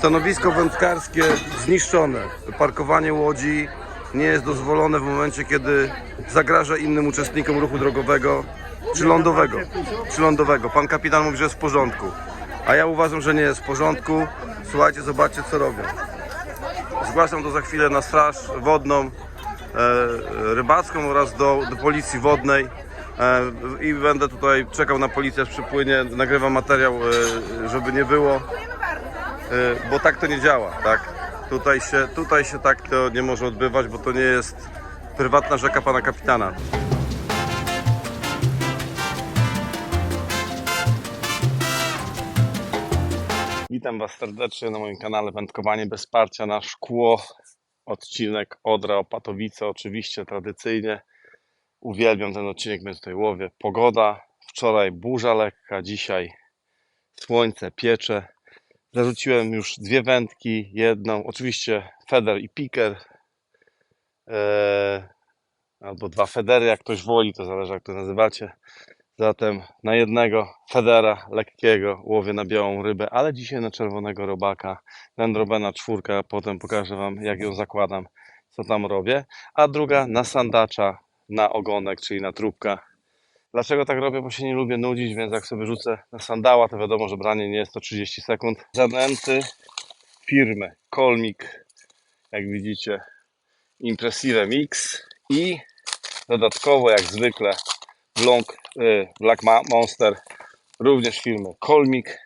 Stanowisko wędkarskie zniszczone. Parkowanie łodzi nie jest dozwolone w momencie, kiedy zagraża innym uczestnikom ruchu drogowego czy lądowego. Czy lądowego. Pan kapitan mówi, że jest w porządku. A ja uważam, że nie jest w porządku. Słuchajcie, zobaczcie co robią. Zgłaszam to za chwilę na straż wodną, e, rybacką oraz do, do policji wodnej. E, I będę tutaj czekał na policję, aż przypłynie. Nagrywam materiał, e, żeby nie było. E, bo tak to nie działa, tak? Tutaj się, tutaj się tak to nie może odbywać, bo to nie jest prywatna rzeka pana kapitana. Witam Was serdecznie na moim kanale Wędkowanie bez parcia na szkło. Odcinek Odra Opatowice, oczywiście tradycyjnie. Uwielbiam ten odcinek, więc tutaj łowię. Pogoda, wczoraj burza lekka, dzisiaj słońce piecze. Zarzuciłem już dwie wędki, jedną, oczywiście feder i piker. Eee, albo dwa federy, jak ktoś woli, to zależy jak to nazywacie. Zatem na jednego federa lekkiego łowię na białą rybę, ale dzisiaj na czerwonego robaka. Dendrobena czwórka, potem pokażę Wam jak ją zakładam, co tam robię. A druga na sandacza, na ogonek, czyli na trubka. Dlaczego tak robię? Bo się nie lubię nudzić, więc jak sobie rzucę na sandała, to wiadomo, że branie nie jest to 30 sekund. Zanęty firmy. Colmik, jak widzicie, Impressive Mix. I dodatkowo jak zwykle Blanc, y, Black Monster, również firmy. Colmik.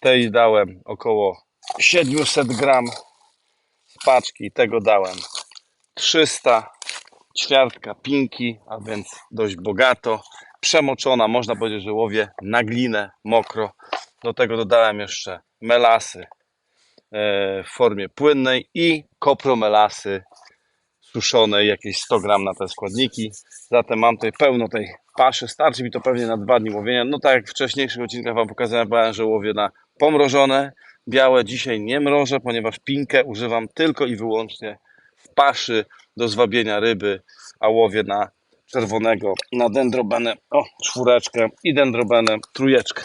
Tej dałem około 700 gram z paczki, tego dałem 300 ćwiartka pinki, a więc dość bogato. Przemoczona, można powiedzieć, że łowię na glinę, mokro. Do tego dodałem jeszcze melasy e, w formie płynnej i kopromelasy suszonej, jakieś 100 gram na te składniki. Zatem mam tutaj pełno tej paszy. Starczy mi to pewnie na dwa dni łowienia. No tak jak w wcześniejszych odcinkach Wam pokazałem, że łowię na pomrożone. Białe dzisiaj nie mrożę, ponieważ pinkę używam tylko i wyłącznie w paszy do zwabienia ryby, a łowię na czerwonego, na dendrobenę, o, czwóreczkę i dendrobenę, trójeczkę.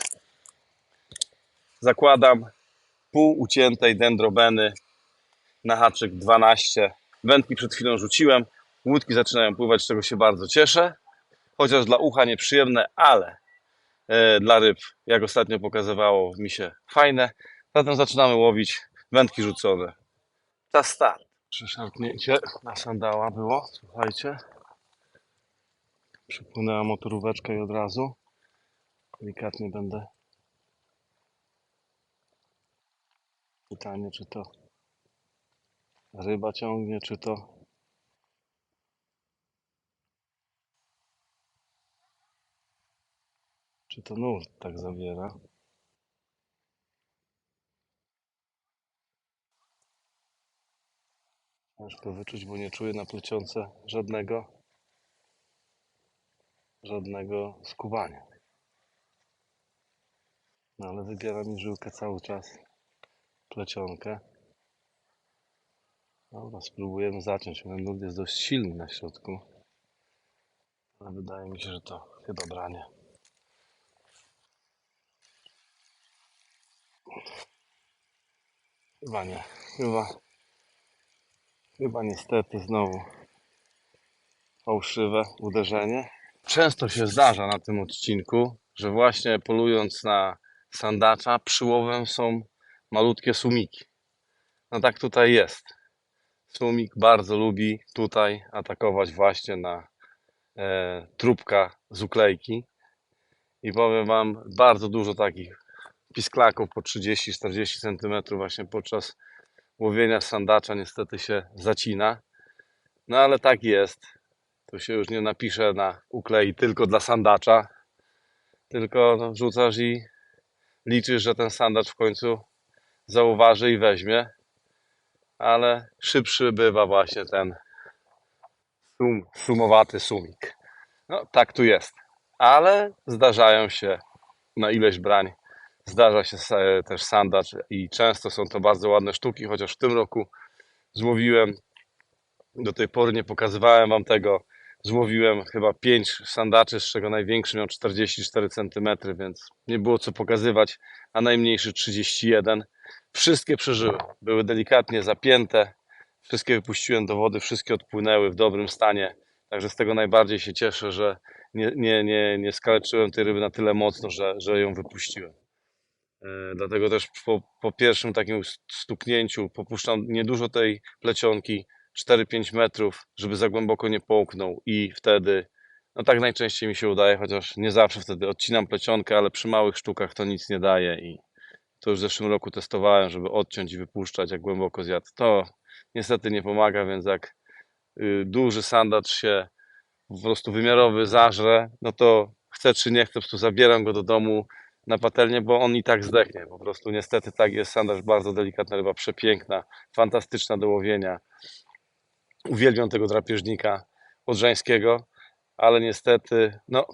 Zakładam pół uciętej dendrobeny na haczyk 12. Wędki przed chwilą rzuciłem, łódki zaczynają pływać, z czego się bardzo cieszę. Chociaż dla ucha nieprzyjemne, ale e, dla ryb, jak ostatnio pokazywało mi się, fajne. Zatem zaczynamy łowić wędki rzucone. Czas start. Przeszarpnięcie na sandała było, słuchajcie. Przypłynęła motoróweczka i od razu delikatnie będę pytanie czy to ryba ciągnie, czy to czy to nurt tak zawiera. Ciężko wyczuć, bo nie czuję na plecionce żadnego żadnego skuwania. No ale wybiera mi żyłkę cały czas plecionkę. Dobra, spróbujemy zaciąć. Ten nurt jest dość silny na środku. Ale wydaje mi się, że to chyba branie. Chyba nie. Chyba, chyba niestety znowu fałszywe uderzenie. Często się zdarza na tym odcinku, że właśnie polując na sandacza, przyłowem są malutkie sumiki. No tak tutaj jest. Sumik bardzo lubi tutaj atakować właśnie na e, trubka z uklejki. I powiem Wam, bardzo dużo takich pisklaków po 30-40 cm właśnie podczas łowienia sandacza niestety się zacina. No ale tak jest. Tu się już nie napisze na uklei tylko dla sandacza, tylko no, wrzucasz i liczysz, że ten sandacz w końcu zauważy i weźmie. Ale szybszy bywa właśnie ten sum, sumowaty sumik. No tak tu jest. Ale zdarzają się na ileś brań Zdarza się sa- też sandacz i często są to bardzo ładne sztuki, chociaż w tym roku złowiłem, do tej pory nie pokazywałem Wam tego, złowiłem chyba 5 sandaczy, z czego największy miał 44 cm, więc nie było co pokazywać, a najmniejszy 31. Wszystkie przeżyły. Były delikatnie zapięte. Wszystkie wypuściłem do wody, wszystkie odpłynęły w dobrym stanie. Także z tego najbardziej się cieszę, że nie, nie, nie, nie skaleczyłem tej ryby na tyle mocno, że, że ją wypuściłem. E, Dlatego też po, po pierwszym takim stuknięciu popuszczam niedużo tej plecionki, 4-5 metrów, żeby za głęboko nie połknął i wtedy, no tak najczęściej mi się udaje, chociaż nie zawsze wtedy odcinam plecionkę, ale przy małych sztukach to nic nie daje i to już w zeszłym roku testowałem, żeby odciąć i wypuszczać, jak głęboko zjadł. To niestety nie pomaga, więc jak y, duży sandacz się po prostu wymiarowy zażre, no to chcę czy nie chcę, po prostu zabieram go do domu na patelnię, bo on i tak zdechnie. Po prostu niestety tak jest sandacz, bardzo delikatna ryba, przepiękna, fantastyczna do łowienia. Uwielbiam tego drapieżnika odrzańskiego, ale niestety, no,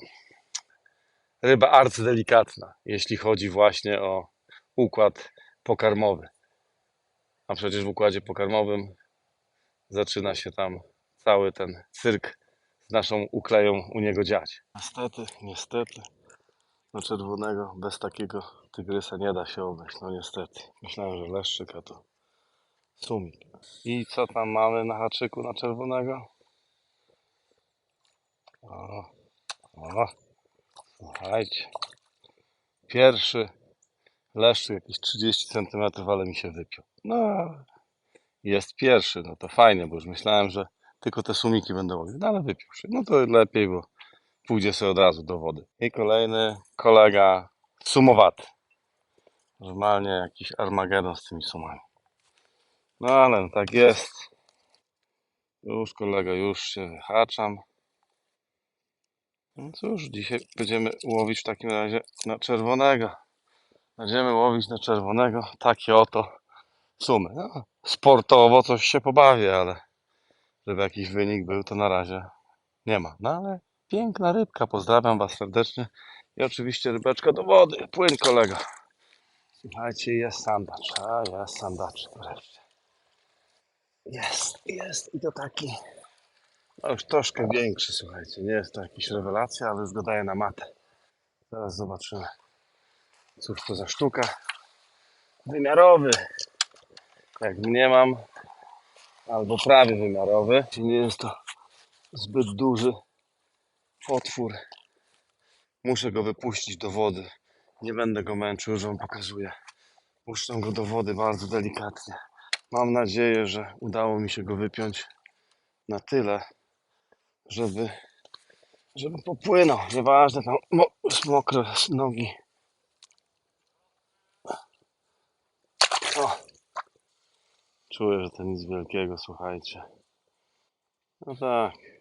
ryba arcydelikatna, jeśli chodzi właśnie o układ pokarmowy. A przecież w układzie pokarmowym zaczyna się tam cały ten cyrk z naszą ukleją u niego dziać. Niestety, niestety, do czerwonego bez takiego tygrysa nie da się obejść. No niestety. Myślałem, że leszczyk, a to sumik. I co tam mamy na haczyku na czerwonego? O, o, słuchajcie. Pierwszy leszczyk jakieś 30 cm, ale mi się wypiął. No, jest pierwszy, no to fajnie, bo już myślałem, że tylko te sumiki będą łowić, no ale wypił się. No to lepiej, bo pójdzie sobie od razu do wody. I kolejny kolega sumowaty. Normalnie jakiś Armagedon z tymi sumami. No ale no tak jest. Już kolega, już się wyhaczam. No cóż, dzisiaj będziemy łowić w takim razie na czerwonego. Będziemy łowić na czerwonego takie oto sumy. No, sportowo coś się pobawię, ale żeby jakiś wynik był, to na razie nie ma. No ale piękna rybka, pozdrawiam Was serdecznie. I oczywiście rybeczka do wody. Płyn kolega. Słuchajcie, jest sandacz. A, jest sandacz wreszcie. Jest, jest i to taki no już troszkę większy, słuchajcie. Nie jest to jakaś rewelacja, ale już go daję na matę. Zaraz zobaczymy. Cóż to za sztuka. Wymiarowy. Jak mnie mam. Albo prawie wymiarowy. Nie jest to zbyt duży potwór. Muszę go wypuścić do wody. Nie będę go męczył, że on pokazuje. Puszczam go do wody bardzo delikatnie. Mam nadzieję, że udało mi się go wypiąć na tyle, żeby, żeby popłynął. Nieważne, tam mo mokre nogi. O. Czuję, że to nic wielkiego, słuchajcie. No tak.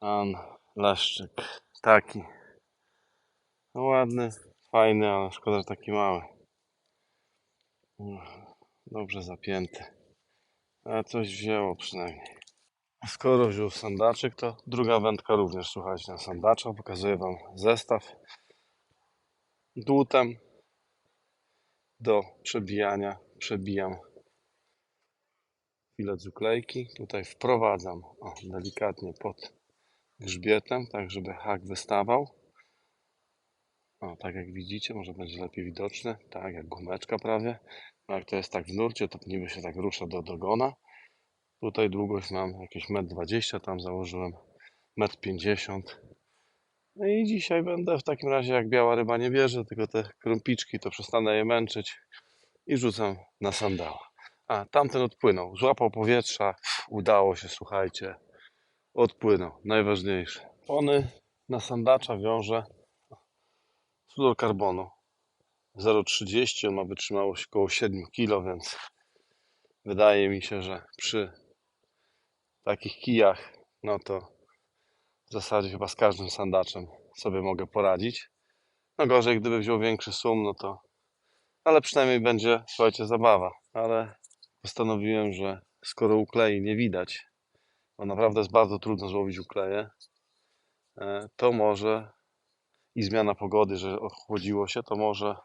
Pan Leszczyk. Taki. No ładny, fajny, ale szkoda, że taki mały. Dobrze zapięty. Ale coś wzięło przynajmniej. Skoro wziął sandaczek, to druga wędka również, słuchajcie, na sandacza. Pokazuję Wam zestaw dłutem do przebijania. Przebijam filet z uklejki. Tutaj wprowadzam o, delikatnie pod grzbietem, tak żeby hak wystawał. O, tak jak widzicie, może będzie lepiej widoczny, tak jak gumeczka prawie. No jak to jest tak w nurcie, to niby się tak rusza do dogona. Tutaj długość mam jakieś 1,20 m, tam założyłem 1,50 m. No i dzisiaj będę w takim razie, jak biała ryba nie bierze, tylko te krąpiczki, to przestanę je męczyć i rzucam na sandała. A, tamten odpłynął, złapał powietrza, udało się, słuchajcie, odpłynął, najważniejsze. Ony na sandacza wiąże fluorokarbonu 0,30, on ma wytrzymałość około 7 kg, więc wydaje mi się, że przy takich kijach, no to w zasadzie chyba z każdym sandaczem sobie mogę poradzić. No gorzej, gdyby wziął większy sum, no to ale przynajmniej będzie, słuchajcie, zabawa. Ale postanowiłem, że skoro uklei nie widać, bo naprawdę jest bardzo trudno złowić ukleje, e, to może i zmiana pogody, że ochłodziło się, to może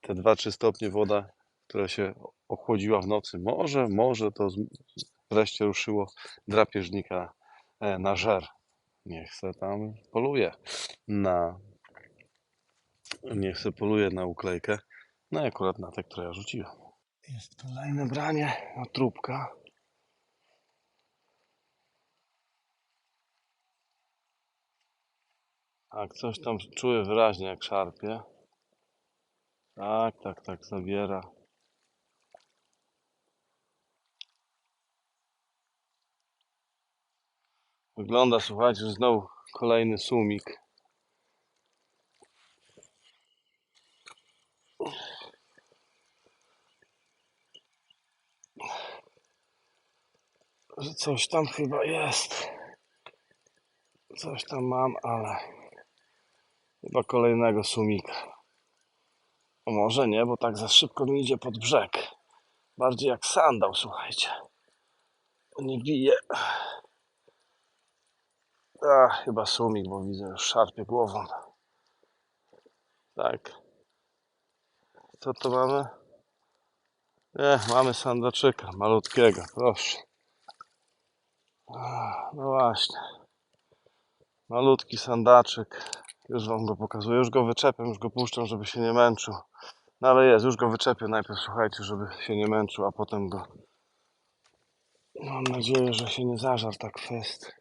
te 2-3 stopnie woda, która się ochłodziła w nocy, może, może to wreszcie ruszyło drapieżnika e, na żer. Niech se tam poluje na niech se poluje na uklejkę. No akurat na te, które ja rzuciłem. Jest kolejne branie na trupka. Tak, coś tam czuję wyraźnie jak szarpie. Tak, tak, tak, zabiera. Wygląda, słuchajcie, że znowu kolejny sumik. Że coś tam chyba jest. Coś tam mam, ale chyba kolejnego sumika. A może nie, bo tak za szybko mi idzie pod brzeg. Bardziej jak sandał, słuchajcie. Nie bije. A, chyba sumik, bo widzę już szarpie głową. Tak. Co to mamy? Nie, mamy sandaczyka, malutkiego, proszę. No właśnie. Malutki sandaczyk. Już wam go pokazuję. Już go wyczepiam, już go puszczam, żeby się nie męczył. No ale jest, już go wyczepię najpierw, słuchajcie, żeby się nie męczył, a potem go... Mam nadzieję, że się nie zażar tak fest.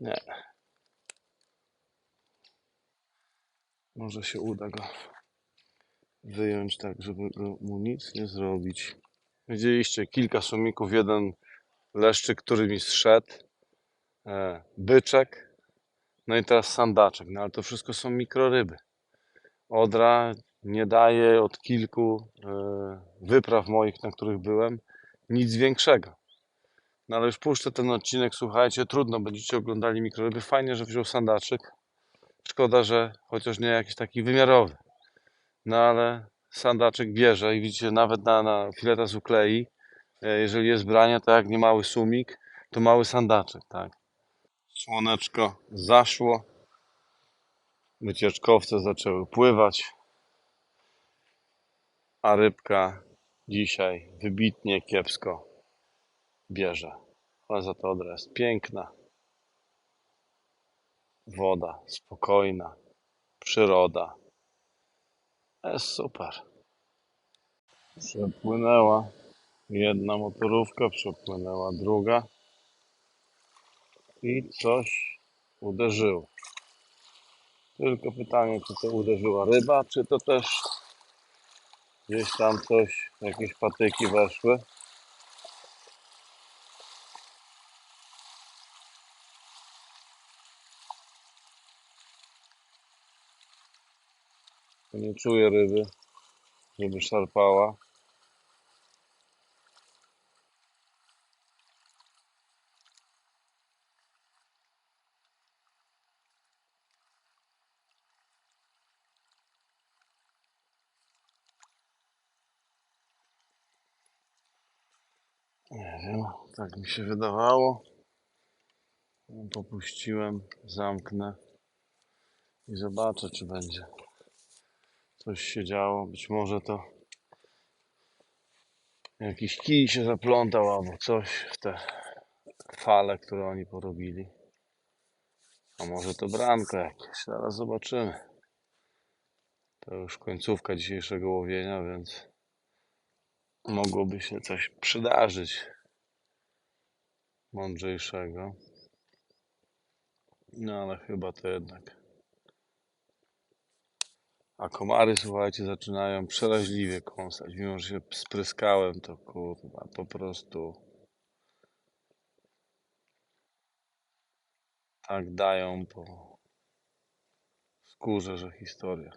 Nie. Może się uda go wyjąć tak, żeby mu nic nie zrobić. Widzieliście kilka sumików, jeden leszczyk, który mi zszedł, e, byczek, no i teraz sandaczek. No ale to wszystko są mikroryby. Odra nie daje od kilku e, wypraw moich, na których byłem, nic większego. No ale już puszczę ten odcinek, słuchajcie, trudno, będziecie oglądali mikroryby. Fajnie, że wziął sandaczyk. Szkoda, że chociaż nie jakiś taki wymiarowy. No ale sandaczyk bierze i widzicie, nawet na, na fileta z uklei, e, jeżeli jest branie, to jak nie mały sumik, to mały sandaczek, tak. Słoneczko zaszło. Wycieczkowce zaczęły pływać. A rybka dzisiaj wybitnie kiepsko bierze. Ale za to odra jest piękna. Woda spokojna. Przyroda. Jest super. Przepłynęła jedna motorówka, przepłynęła druga i coś uderzyło. Tylko pytanie, czy to uderzyła ryba, czy to też gdzieś tam coś, jakieś patyki weszły. Nie czuję ryby, żeby szarpała. Nie wiem, tak mi się wydawało. Popuściłem, zamknę i zobaczę, czy będzie coś się działo. Być może to jakiś kij się zaplątał albo coś w te fale, które oni porobili. A może to branko jakieś. Zaraz zobaczymy. To już końcówka dzisiejszego łowienia, więc mogłoby się coś przydarzyć mądrzejszego. No ale chyba to jednak. A komary, słuchajcie, zaczynają przeraźliwie kąsać. Mimo, że się spryskałem, to kurwa, po prostu tak dają po skórze, że historia.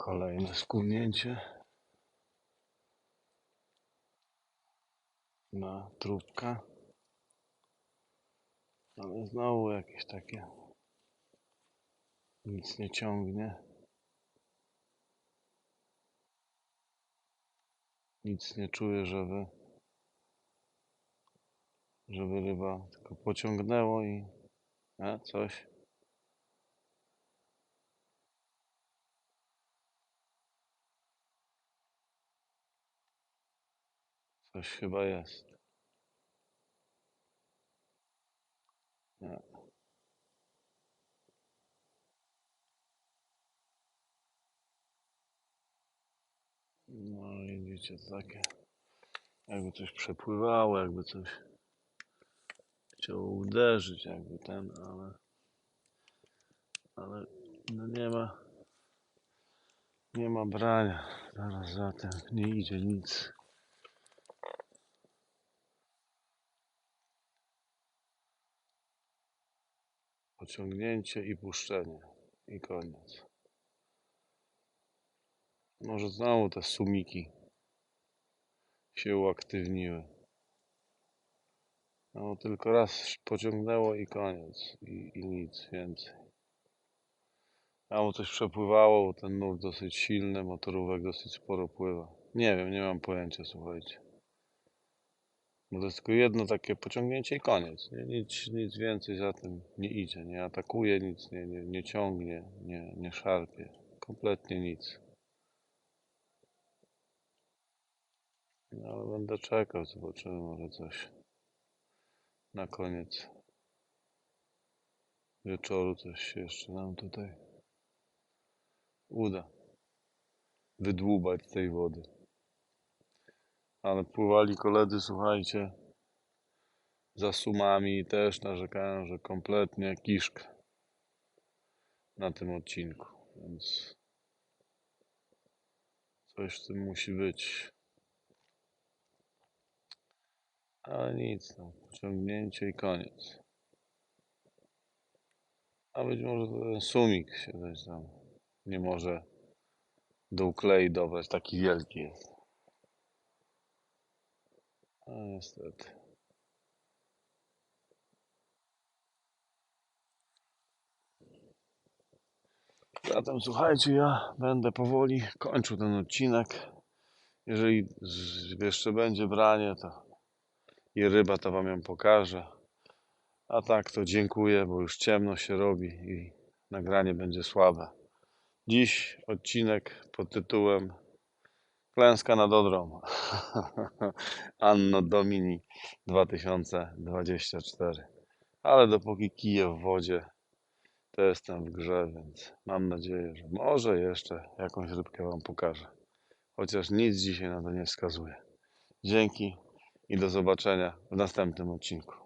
Kolejne skulnięcie na trupka. Ale znowu jakieś takie nic nie ciągnie. Nic nie czuję, żeby żeby ryba tylko pociągnęło i a, coś. Coś chyba jest. Nie. No widzicie, to takie jakby coś przepływało, jakby coś chciało uderzyć, jakby ten, ale ale no nie ma nie ma brania. Zaraz za tym nie idzie nic. Pociągnięcie i puszczenie. I koniec. Może znowu te sumiki się uaktywniły. No tylko raz pociągnęło i koniec. I, i nic więcej. Tam coś przepływało, bo ten nurt dosyć silny, motorówek dosyć sporo pływa. Nie wiem, nie mam pojęcia, słuchajcie. Bo to jest tylko jedno takie pociągnięcie i koniec. Nie? Nic, nic więcej za tym nie idzie. Nie atakuje, nic nie, nie, nie ciągnie, nie, nie szarpie. Kompletnie nic. No, ale będę czekał, zobaczymy może coś na koniec wieczoru coś się jeszcze nam tutaj uda wydłubać z tej wody. Ale pływali koledzy, słuchajcie, za sumami i też narzekają, że kompletnie kiszka na tym odcinku, więc coś w tym musi być. Ale nic, no, pociągnięcie i koniec. A być może ten sumik się coś tam nie może do uklei dobrać, taki wielki jest. A niestety. Zatem słuchajcie, ja będę powoli kończył ten odcinek. Jeżeli jeszcze będzie branie, to i ryba, to wam ją pokażę. A tak to dziękuję, bo już ciemno się robi i nagranie będzie słabe. Dziś odcinek pod tytułem Klęska nad Odrą. Anno Domini 2024. Ale dopóki kije w wodzie, to jestem w grze, więc mam nadzieję, że może jeszcze jakąś rybkę Wam pokażę. Chociaż nic dzisiaj na to nie wskazuje. Dzięki i do zobaczenia w następnym odcinku.